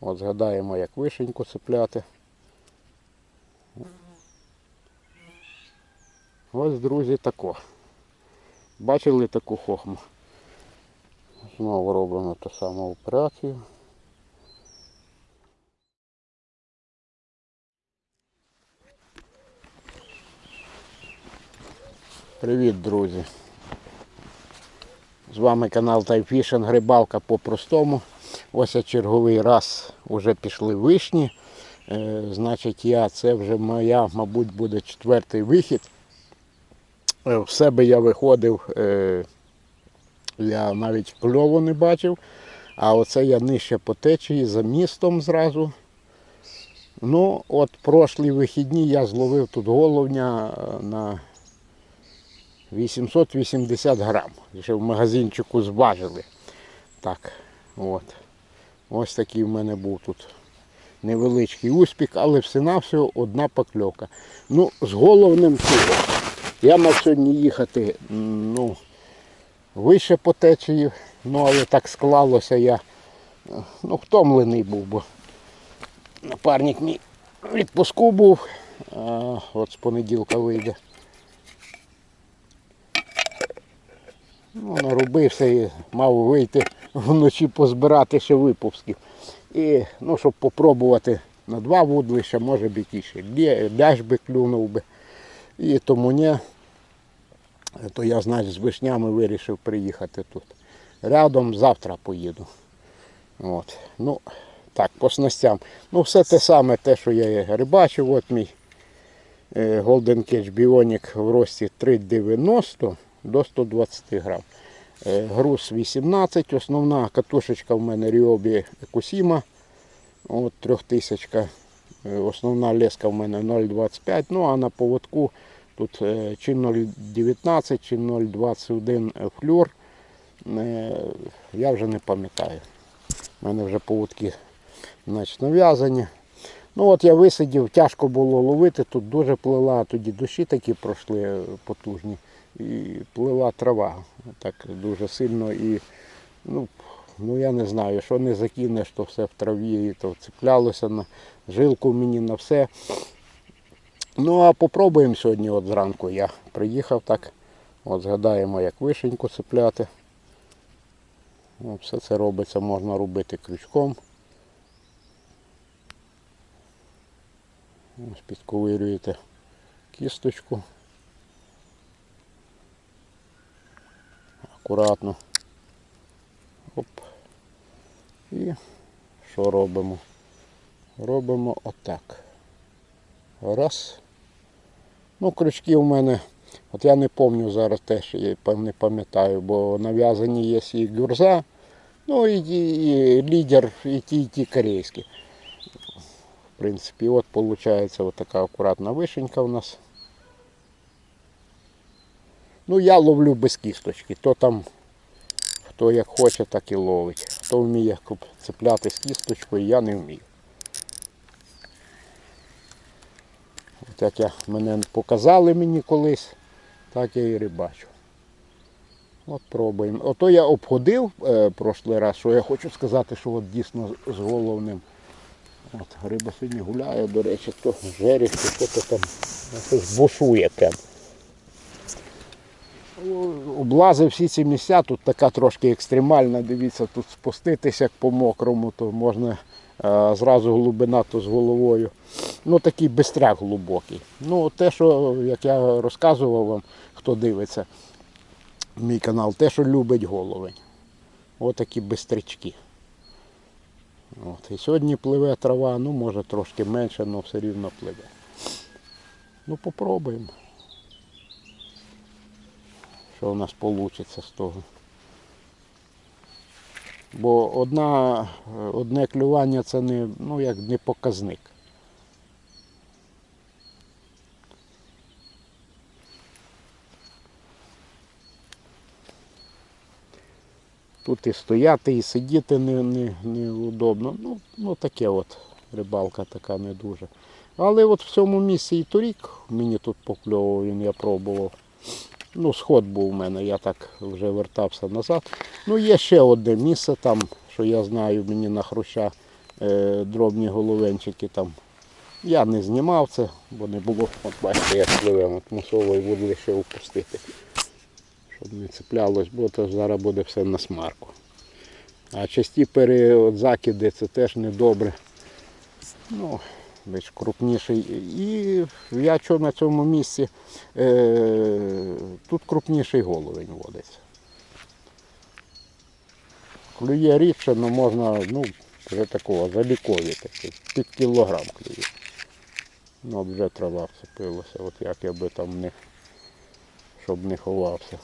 От згадаємо, як вишеньку цепляти. Ось, друзі, тако. Бачили таку хохму? Знову робимо ту саму операцію. Привіт, друзі! З вами канал Тайфішинг, Грибалка по-простому. Ось черговий раз вже пішли вишні. Е, значить, я, це вже моя, мабуть, буде четвертий вихід. Е, в себе я виходив, е, я навіть кльову не бачив. А оце я нижче по течії за містом зразу. Ну, от прошлі вихідні я зловив тут головня на 880 грам. Ще в магазинчику зважили. Так, от. Ось такий в мене був тут невеличкий успіх, але все-навсього одна покльовка. Ну, з головним цього. Я мав сьогодні їхати ну, вище по течії, ну але так склалося я. Ну, втомлений був, бо напарник мій відпуску був, а от з понеділка вийде. Ну, наробився і мав вийти вночі позбирати ще випусків. І ну, щоб попробувати на два вудлища, може б якийсь ще лє- би клюнув би. І тому ні, то я, значить, з вишнями вирішив приїхати тут. Рядом завтра поїду. От. Ну, так, по снастям. Ну, все те саме, те, що я рибачив. От мій е, Golden Catch Bionic в рості 3,90 до 120 грам. Е, Груз 18, основна катушечка в мене Ryobi Ecosima, от 3000. Е, Основна леска в мене 0,25, ну а на поводку тут е, чи 0,19, чи 0,21 флюр. Я вже не пам'ятаю. У мене вже поводки значить, нав'язані. Ну от я висидів, тяжко було ловити, тут дуже плила, тоді дощі такі пройшли потужні. І плила трава так дуже сильно. І ну, ну я не знаю, що не закинеш, то все в траві, і то цеплялося на жилку мені на все. Ну а попробуємо сьогодні, от зранку я приїхав так. От згадаємо, як вишеньку цепляти. От все це робиться, можна робити крючком. Ось підковирюєте кісточку. Акуратно. Оп. І що робимо? Робимо отак. Раз. Ну, крючки у мене, от я не пам'ятаю зараз теж, я не пам'ятаю, бо нав'язані є і гюрза, ну і, і лідер, і ті, і ті корейські. В принципі, от виходить от така акуратна вишенька у нас. Ну, я ловлю без кісточки. То там, хто як хоче, так і ловить. Хто вміє цепляти з кісточкою, я не вмію. От як я, мене показали мені колись, так я і рибачу. От пробуємо. Ото я обходив е, прошлий раз, що я хочу сказати, що от дійсно з головним. От, риба сьогодні гуляє, до речі, то жеріх, то що-то там ну, бушує прям. Облазив всі ці місця, тут така трошки екстремальна, дивіться, тут спуститися як по мокрому, то можна е, зразу глибина то з головою. Ну такий бистряк глибокий. Ну те, що, як я розказував вам, хто дивиться мій канал, те, що любить головень. Отакі бистрячки. От. І сьогодні пливе трава, ну може трошки менше, але все рівно пливе. Ну попробуємо. Що у нас вийде з того. Бо одна, одне клювання це не, ну, як не показник. Тут і стояти, і сидіти не, не. Ну, ну таке от рибалка така не дуже. Але от в цьому місці і торік мені тут покльовував, він я пробував. Ну, сход був у мене, я так вже вертався назад. Ну, є ще одне місце там, що я знаю, мені на хруща е, дробні головенчики там. Я не знімав це, бо не було, от бачите, як пливемо, от мусової води ще опустити. Щоб не цеплялось, бо то зараз буде все на смарку. А часті пере, от закиди це теж недобре. Ну, більш крупніший. І я що на цьому місці, е, тут крупніший головень водиться. Клює рідше, але можна, ну, вже такого залікові такий, під кілограм клює. Ну, вже трава вцепилася, от як я би там не, щоб не ховався.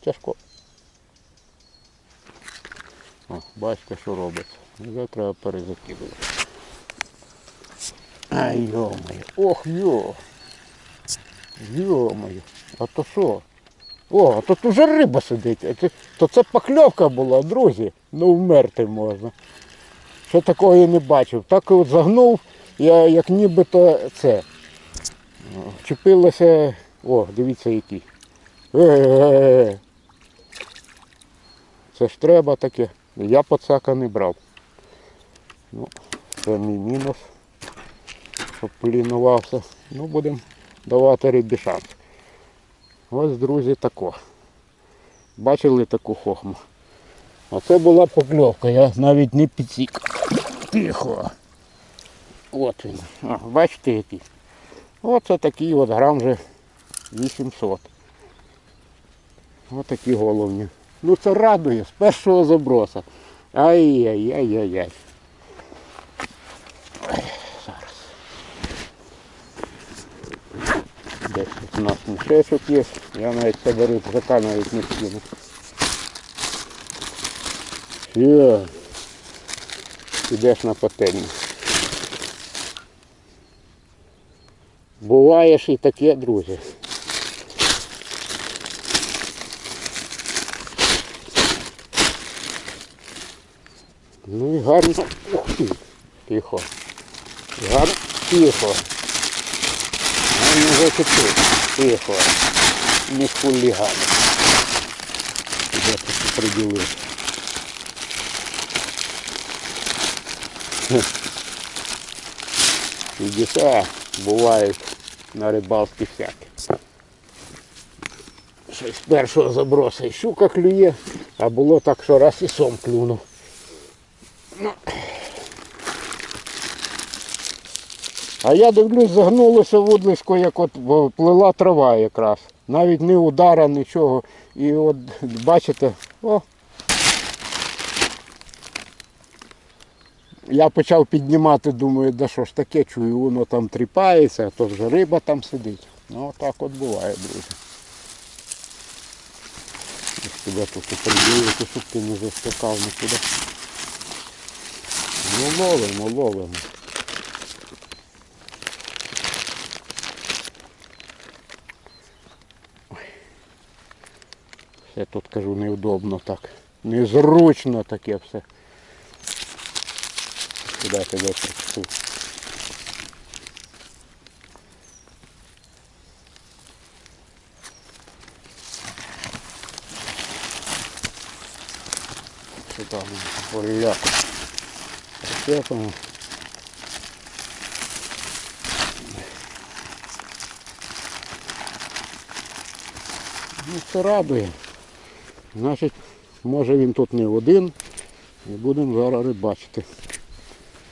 Тяжко. О, бачите, що робиться. Вже треба перезакидувати. Ай, йо-моє. Ох, йо. Йо-моє. А то що? О, а тут уже риба сидить. То це покльовка була, друзі. Ну вмерти можна. Що такого я не бачив. Так от загнув, я як нібито це. О, Вчепилося. О, дивіться який. Е-е-е. Це ж треба таке. Я пацака не брав. Ну, це мій мінус. Щоб полінувався. Ну, будемо давати рибі шанс. Ось, друзі, тако. Бачили таку хохму? Оце була покльовка, я навіть не підсік. Тихо. От він. А, бачите який? Оце такий от грам вже 800. Ось такі головні. Ну це радує з першого заброса. Ай-яй-яй-яй-яй. Ой, Зараз. Десь тут у нас мішечок є. Я навіть себе рюкзака навіть не скину. Все. Ідеш на пательню. Буває ж і таке, друзі. Ну і гарно. Ух ти. Тихо. Гарно. Тихо. Гарно зачепив. Тихо. Не хулігани. Де тут приділив. Чудеса бувають на рибалці всякі. Щось першого заброса і щука клює, а було так, що раз і сом клюнув. Ну. А я дивлюсь, загнулося вудлисько, як от плила трава якраз. Навіть не удара, нічого. І от бачите, о. Я почав піднімати, думаю, да що ж таке, чую, воно там тріпається, а то вже риба там сидить. Ну так от буває, друзі. Тебе тут приділити, щоб ти не заскакав нікуди. Ну ловимо, ловимо. Все тут кажу неудобно так. Незручно таке все. Куди тебе прийшов? Що там поляк? Прицепимо. Ну, це радує. Значить, може він тут не один. І будемо зараз рибачити.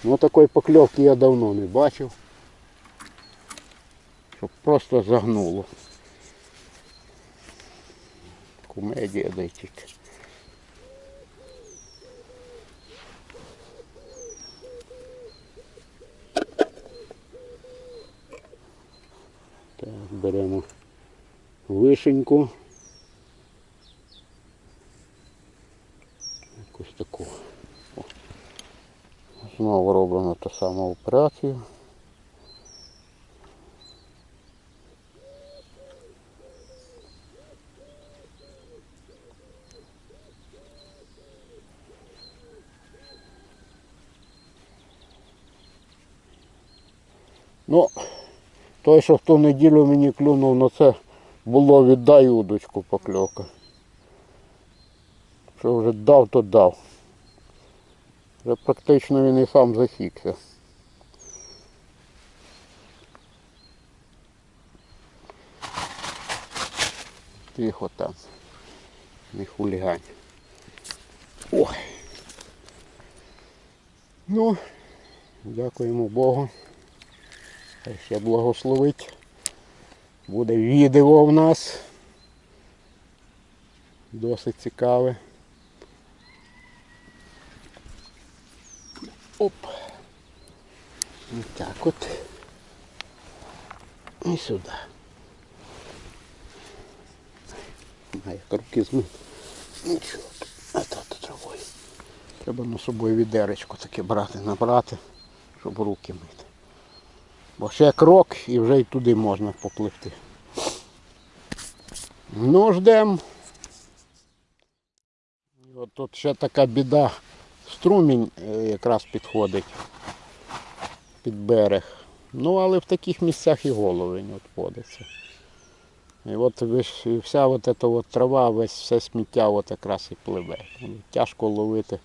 Ну такої покльовки я давно не бачив. Щоб просто загнуло. Комедія дай тільки. Так, беремо вишеньку. Якусь таку. О. Знову робимо ту саму операцію. Ну, той, що в ту неділю мені клюнув на це, було віддай удочку покльовка. Що вже дав, то дав. Вже практично він і сам засікся. Тихо там. Не хулігань. Ой. Ну, дякуємо Богу. Хай ще благословить. Буде відео в нас. Досить цікаве. Оп. Ось так от. І сюди. А як руки змити. Нічого. А то травою. Треба на собою відеречко таке брати, набрати, щоб руки мити. Бо ще крок і вже й туди можна попливти. Ну, ждем. І От тут ще така біда. Струмінь е, якраз підходить під берег. Ну, але в таких місцях і головень от водиться. І от вся от ця от трава, весь все сміття от якраз і пливе. Тяжко ловити.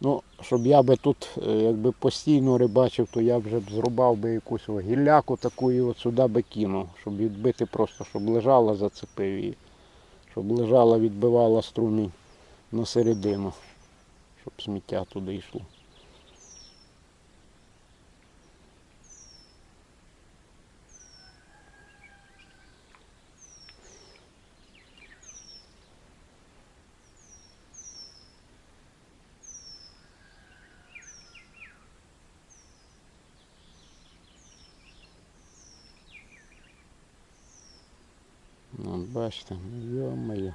Ну, щоб я би тут е, якби постійно рибачив, то я вже б зрубав би якусь гілляку таку і от сюди би кинув, щоб відбити просто, щоб лежала, зацепив її. Щоб лежала, відбивала струмінь на середину, щоб сміття туди йшло. Ну, бачите, ну, йо-моє.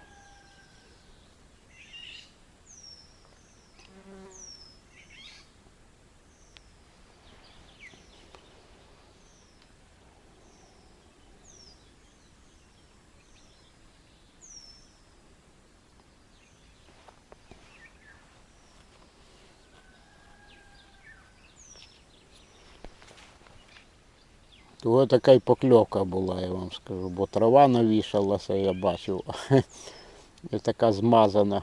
Того така й покльовка була, я вам скажу, бо трава навішалася, я бачив. І така змазана.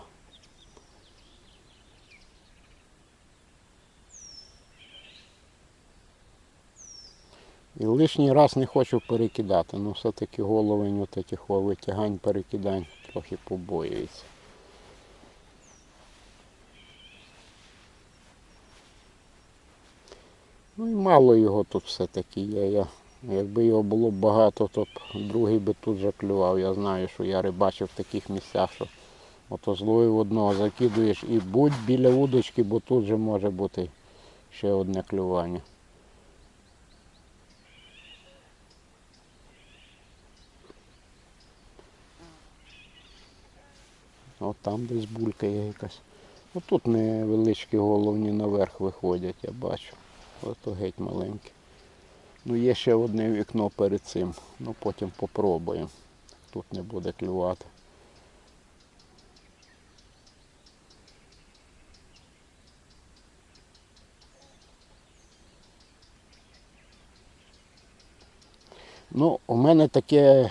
І лишній раз не хочу перекидати, ну все-таки головень от таких витягань, перекидань трохи побоюється. Ну і мало його тут все-таки є. Я, якби його було багато, то б другий би тут же клював. Я знаю, що я рибачив в таких місцях, що ото зловив одного, закидуєш і будь біля удочки, бо тут же може бути ще одне клювання. От там десь булька є якась. Отут невеличкі головні наверх виходять, я бачу. Ото геть маленьке. Ну є ще одне вікно перед цим. Ну потім попробуємо. Тут не буде клювати. Ну, у мене таке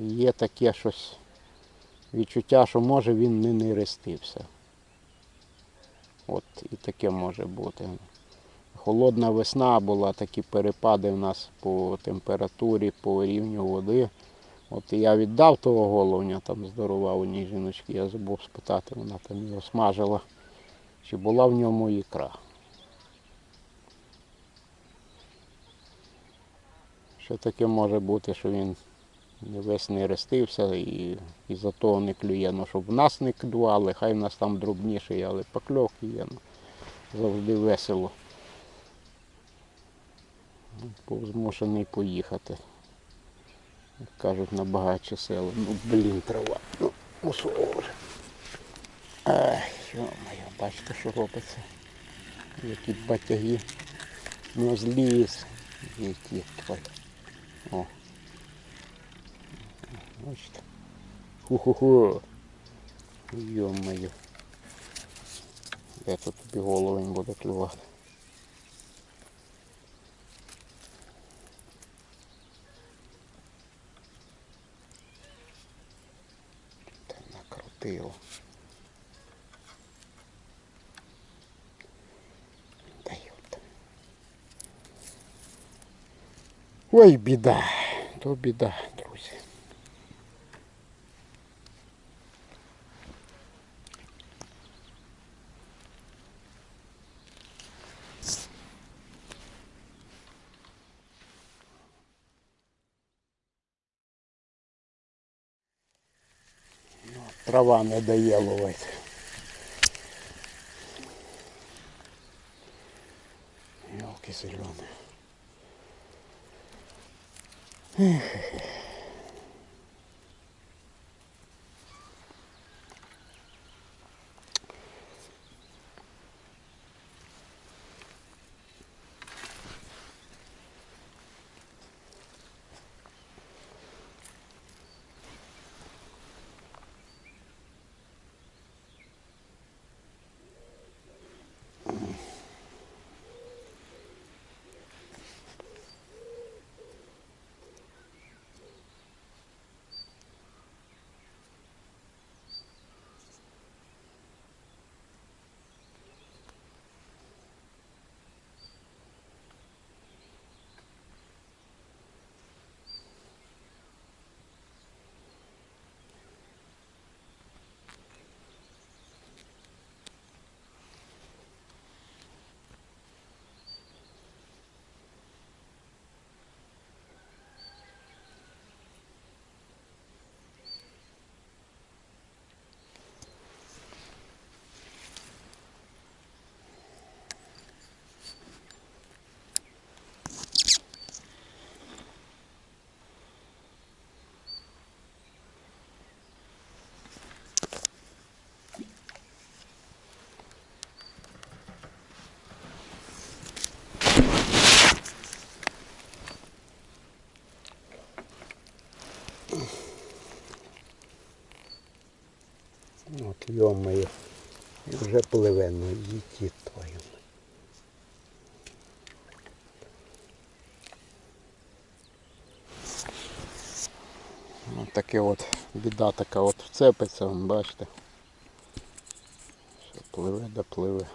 є таке щось відчуття, що може він не нерестився. От і таке може бути. Холодна весна була, такі перепади в нас по температурі, по рівню води. От я віддав того головня, там здорова у ній жіночки, я забув спитати, вона там його смажила, чи була в ньому ікра. Ще таке може бути, що він весь не рестився і, і за того не клює. Ну, щоб в нас не клювали, хай в нас там дробніший, але покльовки є. Ну, завжди весело. Був змушений поїхати. Як кажуть, на багатші села. Ну, блін, трава. Ну, мусово вже. Йо-моє, бачите, що робиться. Які батяги. Ну, зліз. Які твої. О. Бачите. Ху-ху-ху. Йо-моє. Де тут тобі головень буде клювати? Сила. Та йот. Ой, біда, то біда, друзі. Трава не дає ловити. Ялки От йомаю. І вже пливе, ну їдіть твою. Ось таке от біда така от вцепиться, бачите. Що пливе да пливе.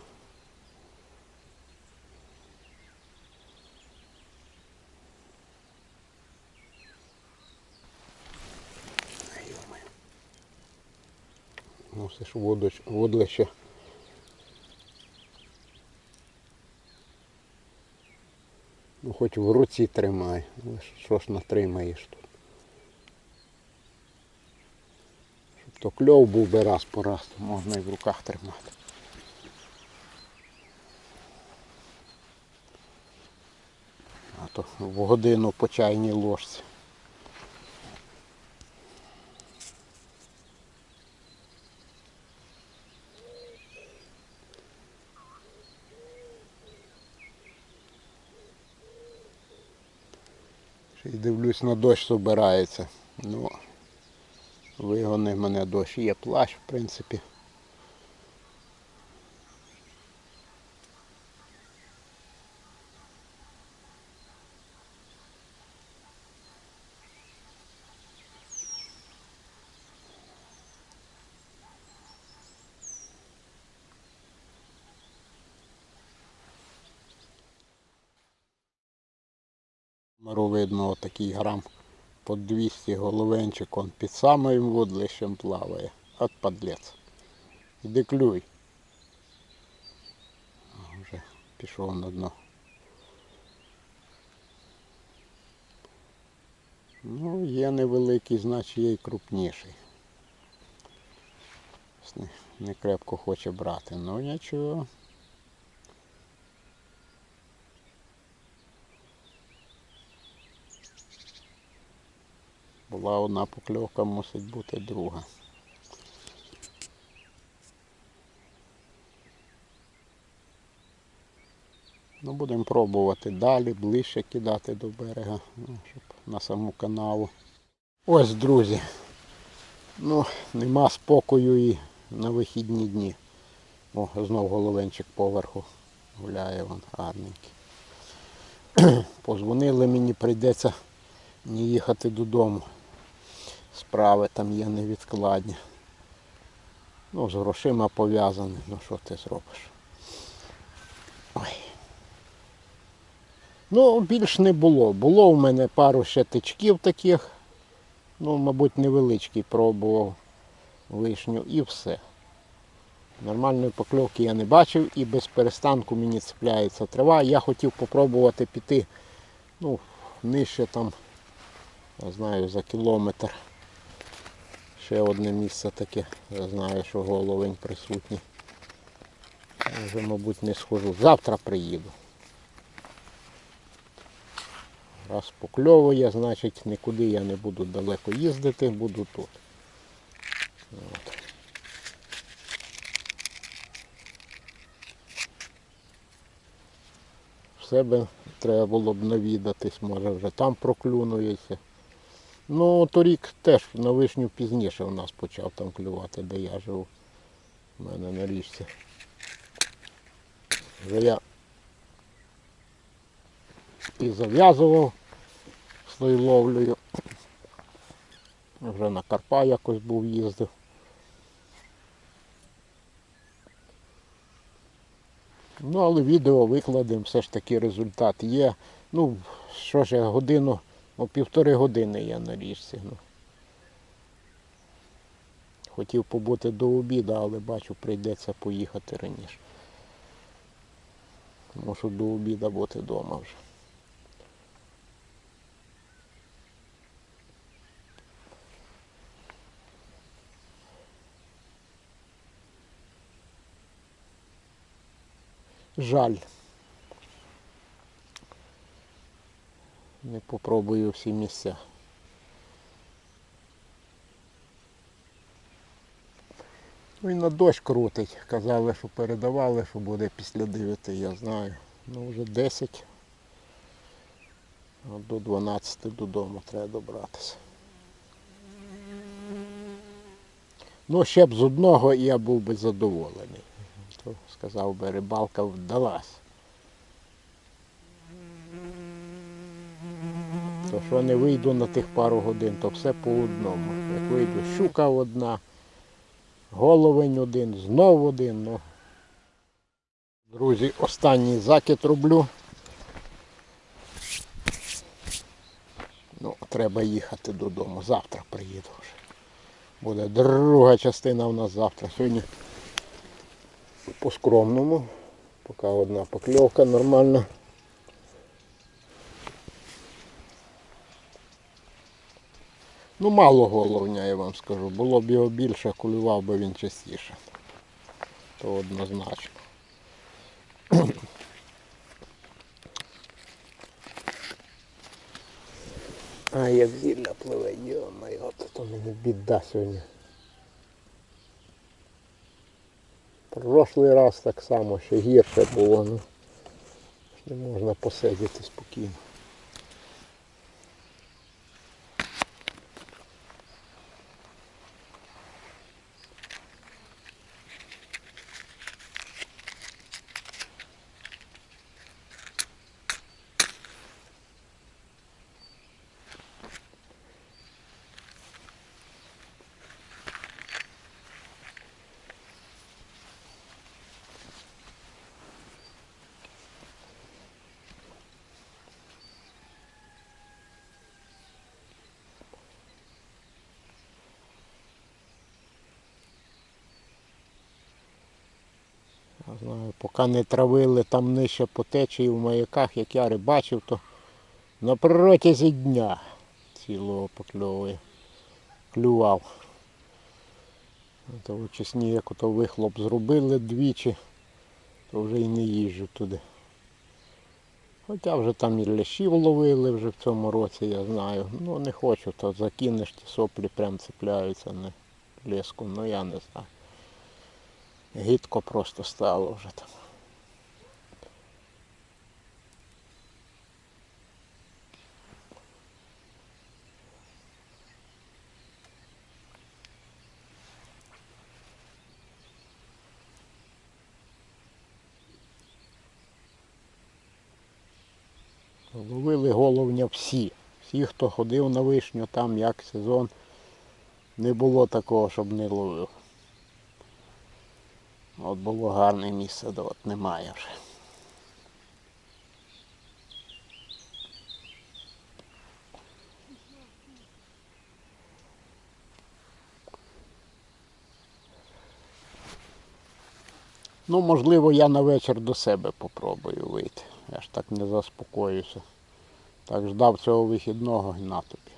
Мусиш водоч, водлище. Ну хоч в руці тримай, але що ж натримаєш тут. Щоб то кльов був би раз по раз, то можна і в руках тримати. А то в годину по чайній ложці. Ще й на дощ збирається. Ну, вигони мене дощ. Є плащ, в принципі. Меру видно отакий грам по 200 головенчик, он під самим водлищем плаває. От подлець. Іди клюй. Вже пішов на дно. Ну, є невеликий, значить є і крупніший. Не крепко хоче брати. Ну нічого. Була одна покльовка, мусить бути друга. Ну, будемо пробувати далі, ближче кидати до берега, ну, щоб на саму канаву. Ось, друзі. Ну, нема спокою і на вихідні дні. О, знов головенчик поверху гуляє вон гарненький. Позвонили мені, прийдеться не їхати додому. Справи там є невідкладні. Ну, з грошима пов'язане, ну що ти зробиш? Ой. Ну, більш не було. Було в мене пару ще тичків таких, ну, мабуть, невеличкий пробував вишню і все. Нормальної покльовки я не бачив і без перестанку мені цепляється трава. Я хотів попробувати піти ну, нижче там, я знаю, за кілометр. Ще одне місце таке, я знаю, що головень присутній. Вже, мабуть, не схожу. Завтра приїду. Раз покльовує, значить нікуди я не буду далеко їздити, буду тут. От. Себе треба було б навідатись, може вже там проклюнується. Ну, торік теж на вишню пізніше у нас почав там клювати, де я живу. У мене на річці. Вже я і зав'язував з тою ловлею. Вже на Карпа якось був їздив. Ну, але відео викладемо, все ж таки результат є. Ну, що ж, я годину, о півтори години я на річці. Ну. Хотів побути до обіду, але бачу, прийдеться поїхати раніше. Можу до обіду бути вдома вже. Жаль. Не попробую всі місця. І на дощ крутить. Казали, що передавали, що буде після 9, я знаю. Ну вже 10. А до 12 додому треба добратися. Ну, ще б з одного я був би задоволений. То сказав би, рибалка вдалась. То що не вийду на тих пару годин, то все по одному. Як вийду, щука одна, головень один, знов один. Ну. Друзі, останній закид роблю. Ну, треба їхати додому. Завтра приїду вже. Буде друга частина у нас завтра. Сьогодні по скромному. Поки одна покльовка нормальна. Ну, мало головня, я вам скажу. Було б його більше, кулював би він частіше. То однозначно. А як зілля пливе, йо-моє, от то мені біда сьогодні. Прошлий раз так само, ще гірше було, ну не можна посидіти спокійно. Знаю, поки не травили там нижче по течії в маяках, як я рибачив, то на протязі дня цілого покльовує. Клював. То в чесні, як ото вихлоп зробили двічі, то вже й не їжджу туди. Хоча вже там і лящів ловили вже в цьому році, я знаю. Ну не хочу, то закинеш ті соплі прям цепляються на леску, ну я не знаю. Гідко просто стало вже там. Ловили головня всі. Всі, хто ходив на вишню, там як сезон, не було такого, щоб не ловив. От було гарне місце, де от немає вже. Ну, можливо, я на вечір до себе попробую вийти. Я ж так не заспокоюся. Так ждав цього вихідного і на тобі.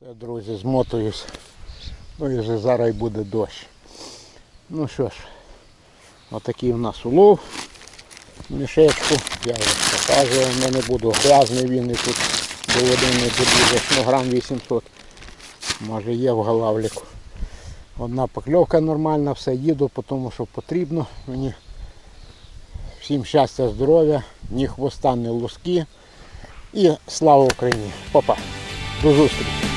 Все, друзі, змотуюсь. Ну і вже зараз буде дощ. Ну що ж, отакий у нас улов. Мішечку. Я вже показував, але не буду грязний він і тут до води не. Ну, грам 800. Може є в галавліку. Одна покльовка нормальна, все їду, тому що потрібно. Мені всім щастя, здоров'я, ні хвоста, ні луски. І слава Україні! Папа! До зустрічі!